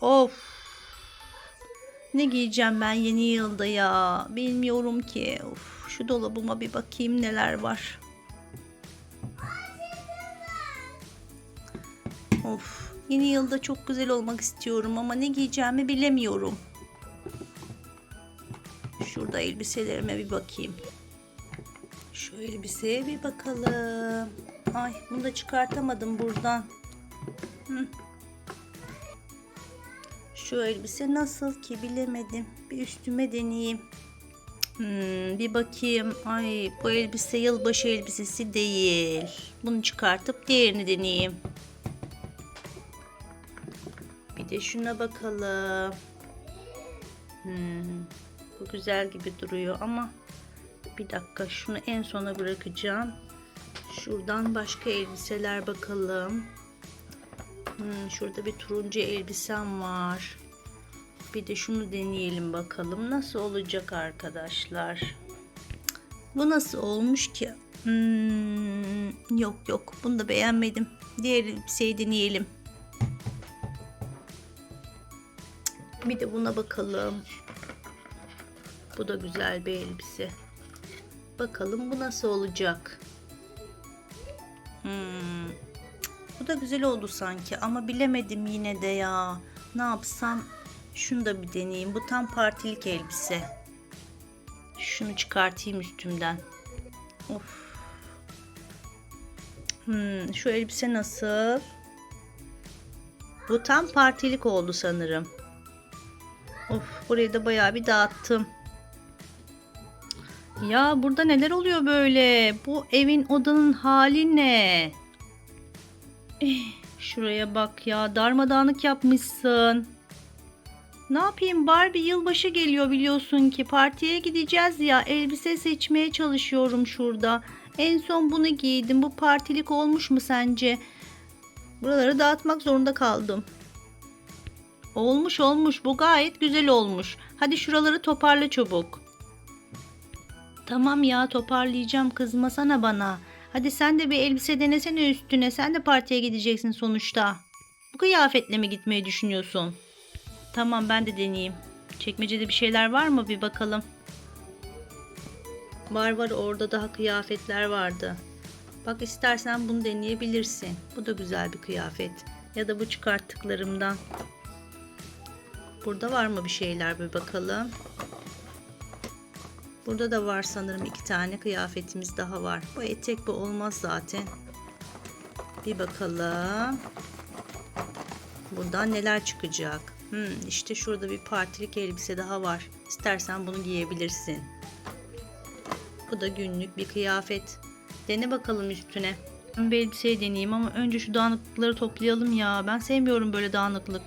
Of. Ne giyeceğim ben yeni yılda ya? Bilmiyorum ki. Of, şu dolabıma bir bakayım neler var. Of. Yeni yılda çok güzel olmak istiyorum ama ne giyeceğimi bilemiyorum. Şurada elbiselerime bir bakayım. Şu elbiseye bir bakalım. Ay bunu da çıkartamadım buradan. Hı. Şu elbise nasıl ki bilemedim. Bir üstüme deneyeyim. Hmm, bir bakayım. Ay bu elbise yılbaşı elbisesi değil. Bunu çıkartıp diğerini deneyeyim. Bir de şuna bakalım. Hmm, bu güzel gibi duruyor ama bir dakika şunu en sona bırakacağım. Şuradan başka elbiseler bakalım. Hmm, şurada bir turuncu elbisem var. Bir de şunu deneyelim bakalım nasıl olacak arkadaşlar. Bu nasıl olmuş ki? Hmm, yok yok bunu da beğenmedim. Diğer elbiseyi deneyelim. Bir de buna bakalım. Bu da güzel bir elbise. Bakalım bu nasıl olacak. Hmm. Bu da güzel oldu sanki ama bilemedim yine de ya. Ne yapsam? Şunu da bir deneyeyim. Bu tam partilik elbise. Şunu çıkartayım üstümden. Of. Hmm, şu elbise nasıl? Bu tam partilik oldu sanırım. Of, burayı da bayağı bir dağıttım. Ya burada neler oluyor böyle? Bu evin odanın hali ne? Eh, şuraya bak ya darmadağınık yapmışsın. Ne yapayım Barbie yılbaşı geliyor biliyorsun ki partiye gideceğiz ya elbise seçmeye çalışıyorum şurada. En son bunu giydim bu partilik olmuş mu sence? Buraları dağıtmak zorunda kaldım. Olmuş olmuş bu gayet güzel olmuş. Hadi şuraları toparla çabuk. Tamam ya toparlayacağım kızmasana bana. Hadi sen de bir elbise denesene üstüne. Sen de partiye gideceksin sonuçta. Bu kıyafetle mi gitmeyi düşünüyorsun? Tamam ben de deneyeyim. Çekmecede bir şeyler var mı bir bakalım. Var var orada daha kıyafetler vardı. Bak istersen bunu deneyebilirsin. Bu da güzel bir kıyafet. Ya da bu çıkarttıklarımdan. Burada var mı bir şeyler bir bakalım. Burada da var sanırım iki tane kıyafetimiz daha var. Bu etek bu olmaz zaten. Bir bakalım. Buradan neler çıkacak? Hmm, işte şurada bir partilik elbise daha var. İstersen bunu giyebilirsin. Bu da günlük bir kıyafet. Dene bakalım üstüne. Ben bir elbiseyi deneyeyim ama önce şu dağınıklıkları toplayalım ya. Ben sevmiyorum böyle dağınıklık.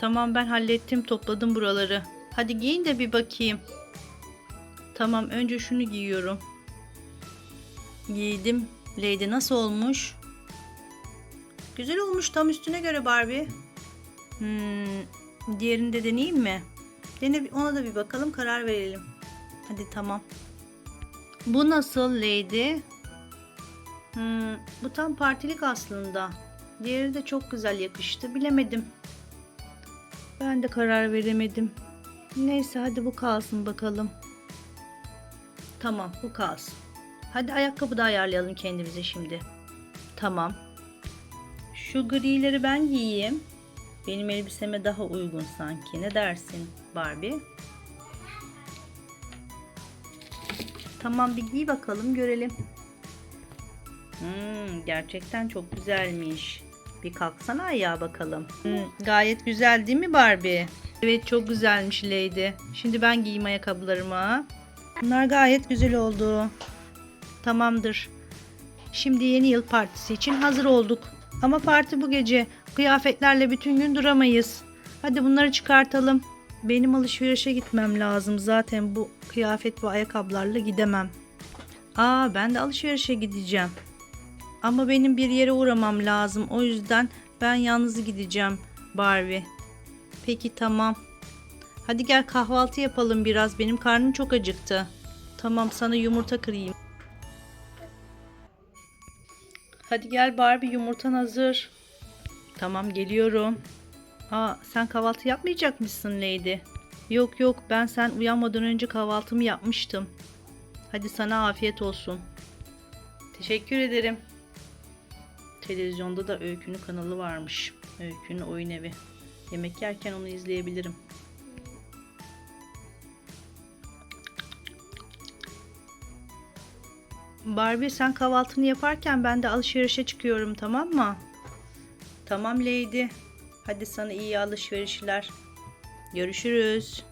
Tamam ben hallettim topladım buraları. Hadi giyin de bir bakayım. Tamam önce şunu giyiyorum. Giydim. Lady nasıl olmuş? Güzel olmuş tam üstüne göre Barbie. Hmm, diğerini de deneyeyim mi? Dene, ona da bir bakalım karar verelim. Hadi tamam. Bu nasıl Lady? Hmm, bu tam partilik aslında. Diğeri de çok güzel yakıştı. Bilemedim. Ben de karar veremedim. Neyse hadi bu kalsın bakalım. Tamam bu kalsın. Hadi ayakkabı da ayarlayalım kendimize şimdi. Tamam. Şu grileri ben giyeyim. Benim elbiseme daha uygun sanki. Ne dersin Barbie? Tamam bir giy bakalım görelim. Hmm, gerçekten çok güzelmiş. Bir kalksana ayağa bakalım. Hmm, gayet güzel değil mi Barbie? Evet çok güzelmiş Lady. Şimdi ben giyeyim ayakkabılarımı. Bunlar gayet güzel oldu. Tamamdır. Şimdi yeni yıl partisi için hazır olduk. Ama parti bu gece. Kıyafetlerle bütün gün duramayız. Hadi bunları çıkartalım. Benim alışverişe gitmem lazım. Zaten bu kıyafet ve ayakkabılarla gidemem. Aa ben de alışverişe gideceğim. Ama benim bir yere uğramam lazım. O yüzden ben yalnız gideceğim Barbie. Peki tamam. Hadi gel kahvaltı yapalım biraz. Benim karnım çok acıktı. Tamam sana yumurta kırayım. Hadi gel Barbie yumurtan hazır. Tamam geliyorum. Aa sen kahvaltı yapmayacak mısın Lady? Yok yok ben sen uyanmadan önce kahvaltımı yapmıştım. Hadi sana afiyet olsun. Teşekkür ederim. Televizyonda da Öykü'nün kanalı varmış. Öykü'nün oyun evi. Yemek yerken onu izleyebilirim. Barbie sen kahvaltını yaparken ben de alışverişe çıkıyorum tamam mı? Tamam Lady. Hadi sana iyi alışverişler. Görüşürüz.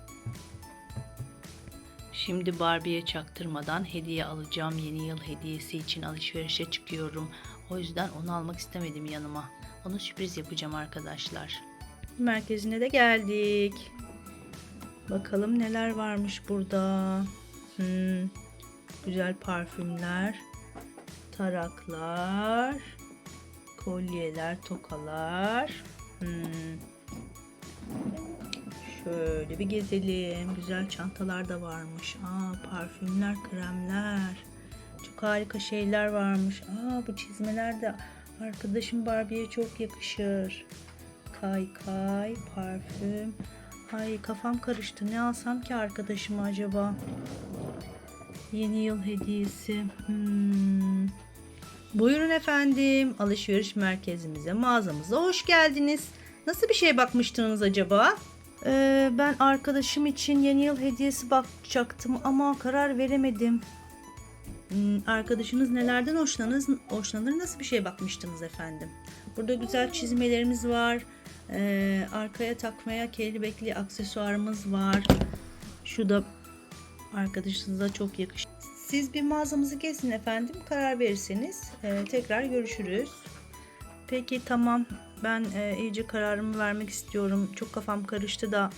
Şimdi Barbie'ye çaktırmadan hediye alacağım. Yeni yıl hediyesi için alışverişe çıkıyorum. O yüzden onu almak istemedim yanıma. Ona sürpriz yapacağım arkadaşlar. Merkezine de geldik. Bakalım neler varmış burada. Hmm, güzel parfümler, taraklar, kolyeler, tokalar. Hmm. Şöyle bir gezelim. Güzel çantalar da varmış. Aa, parfümler, kremler. Çok harika şeyler varmış. Aa, bu çizmeler de arkadaşım Barbie'ye çok yakışır. Kaykay, parfüm. Ay kafam karıştı. Ne alsam ki arkadaşıma acaba? Yeni yıl hediyesi. Hmm. Buyurun efendim. Alışveriş merkezimize, mağazamıza hoş geldiniz. Nasıl bir şey bakmıştınız acaba? Ee, ben arkadaşım için yeni yıl hediyesi bakacaktım ama karar veremedim. Hmm, arkadaşınız nelerden hoşlanır, hoşlanır nasıl bir şey bakmıştınız efendim? Burada güzel çizmelerimiz var. Ee, arkaya takmaya kelebekli aksesuarımız var. Şu da arkadaşınıza çok yakışır. Siz bir mağazamızı gezin efendim. Karar verirseniz e, tekrar görüşürüz. Peki tamam. Ben e, iyice kararımı vermek istiyorum. Çok kafam karıştı da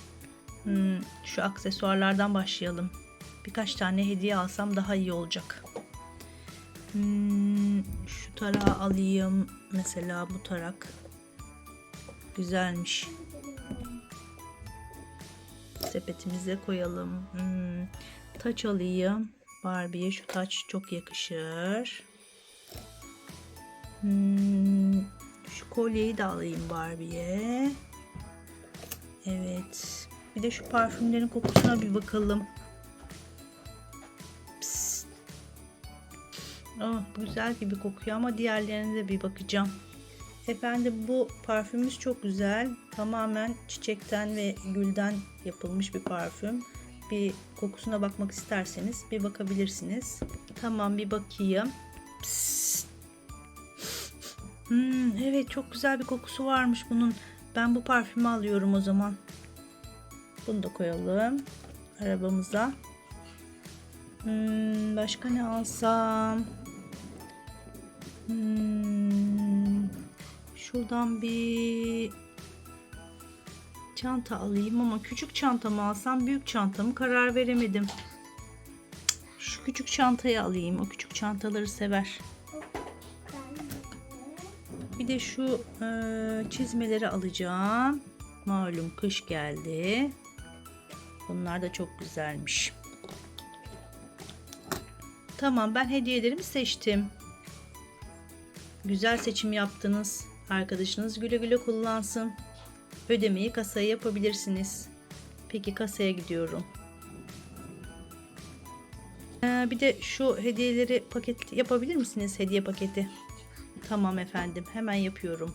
hmm, şu aksesuarlardan başlayalım. Birkaç tane hediye alsam daha iyi olacak. Hmm, şu tarağı alayım. Mesela bu tarak. Güzelmiş. Sepetimize koyalım. Hmm, taç alayım. Barbie'ye şu taç çok yakışır. Hmm, şu kolyeyi de alayım Barbie'ye. Evet. Bir de şu parfümlerin kokusuna bir bakalım. Psst. Oh, güzel gibi kokuyor ama diğerlerine de bir bakacağım. Efendim bu parfümümüz çok güzel. Tamamen çiçekten ve gülden yapılmış bir parfüm. Bir kokusuna bakmak isterseniz bir bakabilirsiniz. Tamam bir bakayım. Psst. Hmm, evet çok güzel bir kokusu varmış bunun. Ben bu parfümü alıyorum o zaman. Bunu da koyalım arabamıza. Hmm, başka ne alsam? Hmm, şuradan bir çanta alayım ama küçük çantamı alsam büyük çantamı karar veremedim. Şu küçük çantayı alayım. O küçük çantaları sever. Bir de şu e, çizmeleri alacağım. Malum kış geldi. Bunlar da çok güzelmiş. Tamam ben hediyelerimi seçtim. Güzel seçim yaptınız. Arkadaşınız güle güle kullansın. Ödemeyi kasaya yapabilirsiniz. Peki kasaya gidiyorum. Ee, bir de şu hediyeleri paket yapabilir misiniz? Hediye paketi. Tamam efendim. Hemen yapıyorum.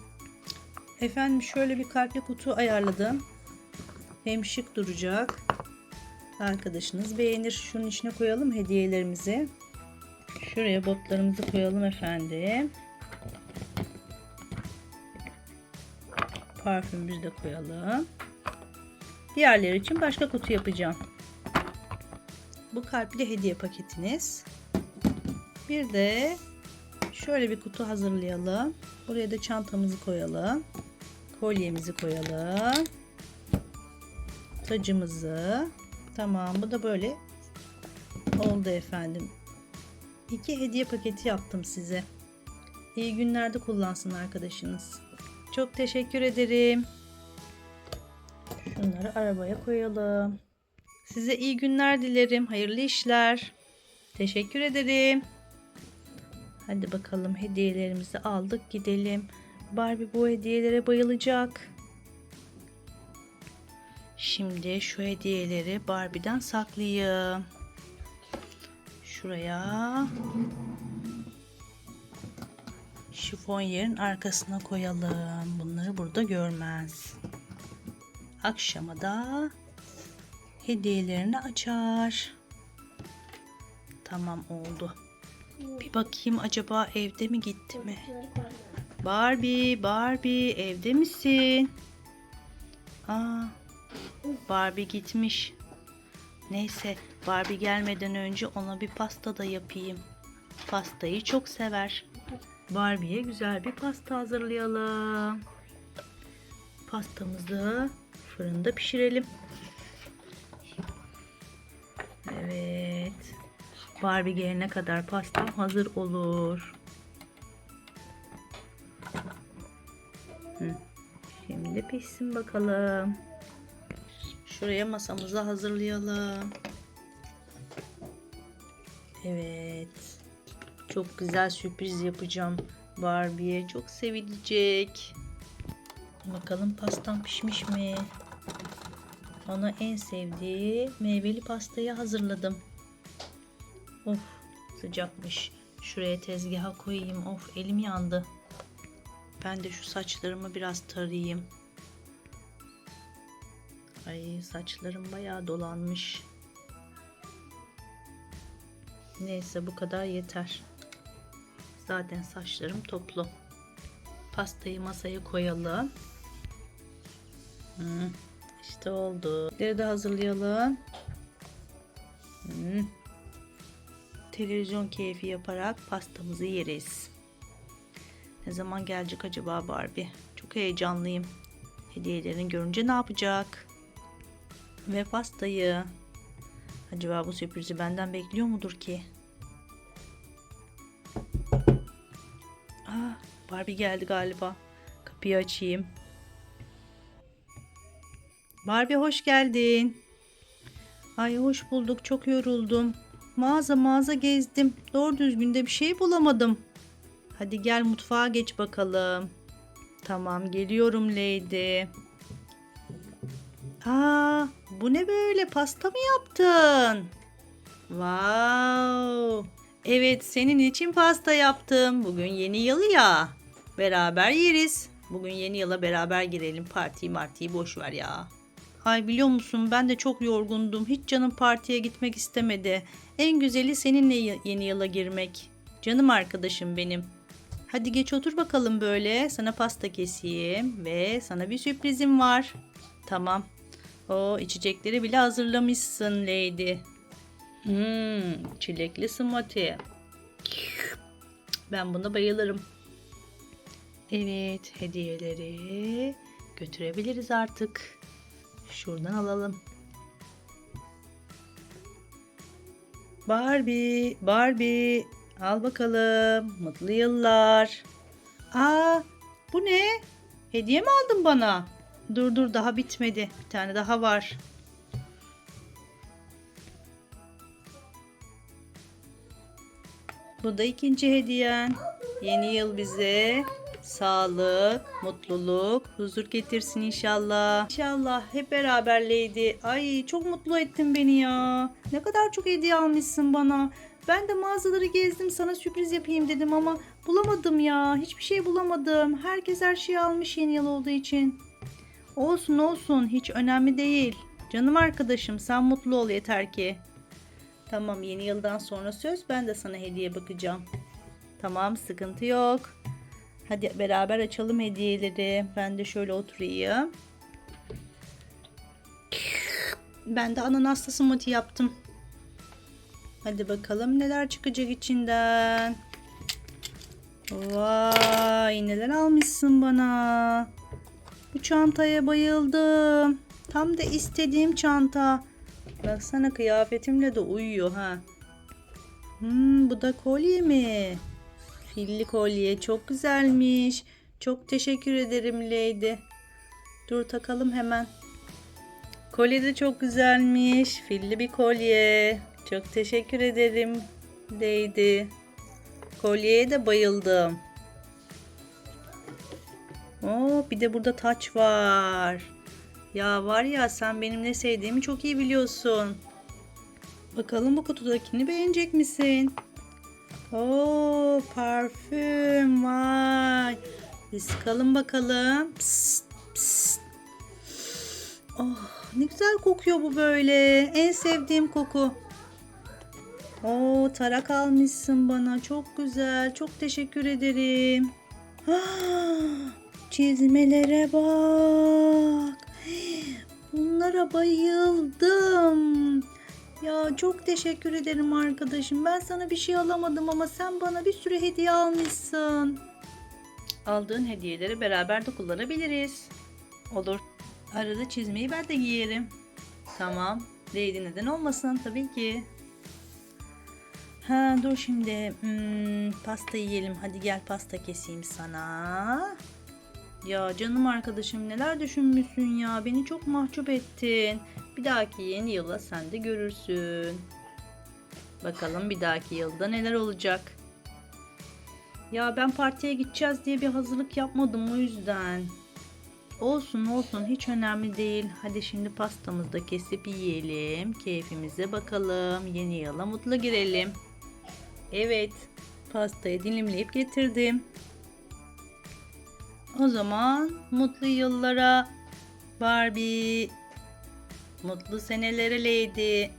Efendim şöyle bir kalpli kutu ayarladım. Hem şık duracak. Arkadaşınız beğenir. Şunun içine koyalım hediyelerimizi. Şuraya botlarımızı koyalım efendim. Parfümümüzü de koyalım. Diğerleri için başka kutu yapacağım. Bu kalpli hediye paketiniz. Bir de şöyle bir kutu hazırlayalım. Buraya da çantamızı koyalım. Kolyemizi koyalım. Tacımızı. Tamam bu da böyle oldu efendim. İki hediye paketi yaptım size. İyi günlerde kullansın arkadaşınız. Çok teşekkür ederim. Şunları arabaya koyalım. Size iyi günler dilerim. Hayırlı işler. Teşekkür ederim. Hadi bakalım hediyelerimizi aldık gidelim. Barbie bu hediyelere bayılacak. Şimdi şu hediyeleri Barbie'den saklayayım. Şuraya şifon yerin arkasına koyalım. Bunları burada görmez. Akşama da hediyelerini açar. Tamam oldu. Bir bakayım acaba evde mi gitti mi? Barbie, Barbie evde misin? Aa, Barbie gitmiş. Neyse Barbie gelmeden önce ona bir pasta da yapayım. Pastayı çok sever. Barbie'ye güzel bir pasta hazırlayalım. Pastamızı fırında pişirelim. Evet. Barbie gelene kadar pastam hazır olur. Şimdi pişsin bakalım. Şuraya masamızı hazırlayalım. Evet. Çok güzel sürpriz yapacağım Barbie'ye. Çok sevilecek. Bakalım pastam pişmiş mi? Ona en sevdiği meyveli pastayı hazırladım. Of sıcakmış. Şuraya tezgaha koyayım. Of elim yandı. Ben de şu saçlarımı biraz tarayayım. Ay saçlarım bayağı dolanmış. Neyse bu kadar yeter. Zaten saçlarım toplu. Pastayı masaya koyalım. Hı, işte oldu. Bir de hazırlayalım. Hı. Televizyon keyfi yaparak pastamızı yeriz. Ne zaman gelecek acaba Barbie? Çok heyecanlıyım. Hediyelerini görünce ne yapacak? Ve pastayı. Acaba bu sürprizi benden bekliyor mudur ki? Barbie geldi galiba. Kapıyı açayım. Barbie hoş geldin. Ay hoş bulduk. Çok yoruldum. Mağaza mağaza gezdim. Doğru düzgün de bir şey bulamadım. Hadi gel mutfağa geç bakalım. Tamam geliyorum Lady. Aa, bu ne böyle pasta mı yaptın? Wow. Evet senin için pasta yaptım. Bugün yeni yıl ya. Beraber yeriz. Bugün yeni yıla beraber girelim. Partiyi martiyi boş ver ya. Ay biliyor musun ben de çok yorgundum. Hiç canım partiye gitmek istemedi. En güzeli seninle yeni yıla girmek. Canım arkadaşım benim. Hadi geç otur bakalım böyle. Sana pasta keseyim ve sana bir sürprizim var. Tamam. O içecekleri bile hazırlamışsın Lady. Hmm, çilekli smoothie. Ben buna bayılırım. Evet, hediyeleri götürebiliriz artık. Şuradan alalım. Barbie, Barbie, al bakalım. Mutlu yıllar. Aa, bu ne? Hediye mi aldın bana? Dur dur daha bitmedi. Bir tane daha var. Bu da ikinci hediyen. Yeni yıl bize sağlık, mutluluk, huzur getirsin inşallah. İnşallah hep beraber Lady. Ay çok mutlu ettin beni ya. Ne kadar çok hediye almışsın bana. Ben de mağazaları gezdim sana sürpriz yapayım dedim ama bulamadım ya. Hiçbir şey bulamadım. Herkes her şeyi almış yeni yıl olduğu için. Olsun olsun hiç önemli değil. Canım arkadaşım sen mutlu ol yeter ki. Tamam yeni yıldan sonra söz ben de sana hediye bakacağım. Tamam sıkıntı yok. Hadi beraber açalım hediyeleri. Ben de şöyle oturayım. Ben de ananaslı smoothie yaptım. Hadi bakalım neler çıkacak içinden. Vay neler almışsın bana. Bu çantaya bayıldım. Tam da istediğim çanta. Baksana kıyafetimle de uyuyor ha. Hmm, bu da kolye mi? Filli kolye çok güzelmiş. Çok teşekkür ederim Lady. Dur takalım hemen. Kolye de çok güzelmiş. Filli bir kolye. Çok teşekkür ederim Lady. Kolyeye de bayıldım. Oo, bir de burada taç var. Ya var ya sen benim ne sevdiğimi çok iyi biliyorsun. Bakalım bu kutudakini beğenecek misin? Oo parfüm vay. Bir sıkalım bakalım. Psst, psst. Oh ne güzel kokuyor bu böyle. En sevdiğim koku. Oo tarak almışsın bana. Çok güzel. Çok teşekkür ederim. Ah, çizmelere bak. Bunlara bayıldım. Çok teşekkür ederim arkadaşım. Ben sana bir şey alamadım ama sen bana bir sürü hediye almışsın. Aldığın hediyeleri beraber de kullanabiliriz. Olur. Arada çizmeyi ben de giyerim. Tamam. Lady neden olmasın tabii ki. Ha dur şimdi. Hmm, pasta yiyelim. Hadi gel pasta keseyim sana. Ya canım arkadaşım neler düşünmüşsün ya. Beni çok mahcup ettin. Bir dahaki yeni yıla sen de görürsün. Bakalım bir dahaki yılda neler olacak. Ya ben partiye gideceğiz diye bir hazırlık yapmadım o yüzden. Olsun olsun hiç önemli değil. Hadi şimdi pastamızı da kesip yiyelim. Keyfimize bakalım. Yeni yıla mutlu girelim. Evet pastayı dilimleyip getirdim. O zaman mutlu yıllara Barbie. Mutlu senelere Lady.